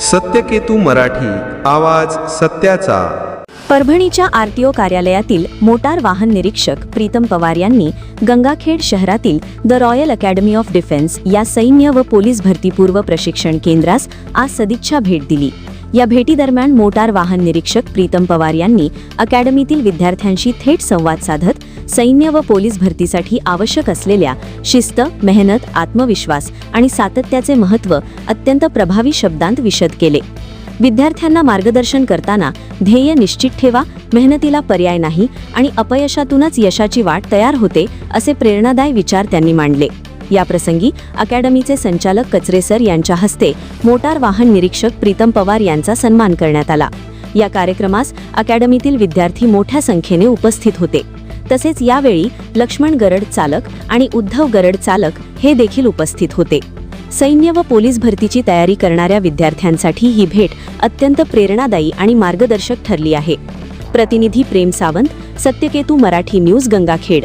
सत्यकेतू मराठी आवाज सत्याचा. परभणीच्या आरटीओ कार्यालयातील मोटार वाहन निरीक्षक प्रीतम पवार यांनी गंगाखेड शहरातील the royal academy of defence या सैन्य व पोलीस भरतीपूर्व प्रशिक्षण केंद्रास आज सदिच्छा भेट दिली. या भेटीदरम्यान मोटार वाहन निरीक्षक प्रीतम पवार यांनी अकॅडमीतील विद्यार्थ्यांशी थेट संवाद साधत सैन्य व पोलीस भरतीसाठी आवश्यक असलेल्या शिस्त मेहनत आत्मविश्वास आणि सातत्याचे महत्त्व अत्यंत प्रभावी शब्दांत विशद केले. विद्यार्थ्यांना मार्गदर्शन करताना ध्येय निश्चित ठेवा मेहनतीला पर्याय नाही आणि अपयशातूनच यशाची वाट तयार होते असे प्रेरणादायी विचार त्यांनी मांडले. याप्रसंगी अकॅडमीचे संचालक कचरे सर यांच्या हस्ते मोटार वाहन निरीक्षक प्रीतम पवार यांचा सन्मान करण्यात आला. या कार्यक्रमास अकॅडमीतील विद्यार्थी मोठ्या संख्येने उपस्थित होते. तसेच यावेळी लक्ष्मण गरड चालक आणि उद्धव गरड चालक हे देखील उपस्थित होते. सैन्य व पोलीस भरतीची तयारी करणाऱ्या विद्यार्थ्यांसाठी ही भेट अत्यंत प्रेरणादायी आणि मार्गदर्शक ठरली आहे. प्रतिनिधी प्रेम सावंत सत्यकेतू मराठी न्यूज गंगाखेड.